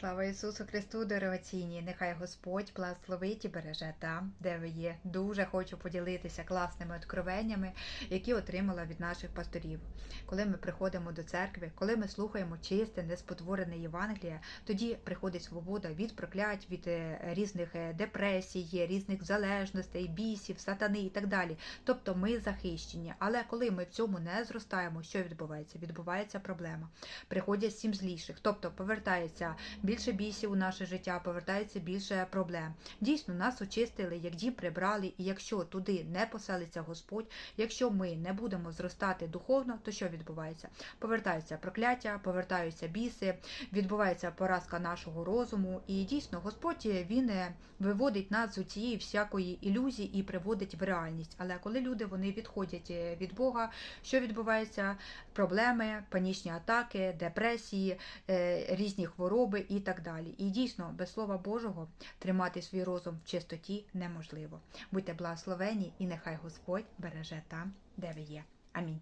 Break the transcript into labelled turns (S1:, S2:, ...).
S1: Слава Ісусу Христу, дорогоцінні! Нехай Господь благословить і береже там, де ви є. Дуже хочу поділитися класними откровеннями, які отримала від наших пасторів. Коли ми приходимо до церкви, коли ми слухаємо чисте, неспотворене Євангеліє, тоді приходить свобода від проклять, від е, різних е, депресій, різних залежностей, бісів, сатани і так далі. Тобто ми захищені. Але коли ми в цьому не зростаємо, що відбувається? Відбувається проблема. Приходять сім зліших, тобто повертається більше бісів у наше життя, повертається більше проблем. Дійсно, нас очистили, як дім прибрали, і якщо туди не поселиться Господь, якщо ми не будемо зростати духовно, то що відбувається? Повертаються прокляття, повертаються біси, відбувається поразка нашого розуму. І дійсно, Господь він е, виводить нас з цієї всякої ілюзії і приводить в реальність. Але коли люди вони відходять е, від Бога, що відбувається? Проблеми, панічні атаки, депресії, е, різні хвороби і так далі. І дійсно, без Слова Божого тримати свій розум в чистоті неможливо. Будьте благословені, і нехай Господь береже там, де ви є. Амінь.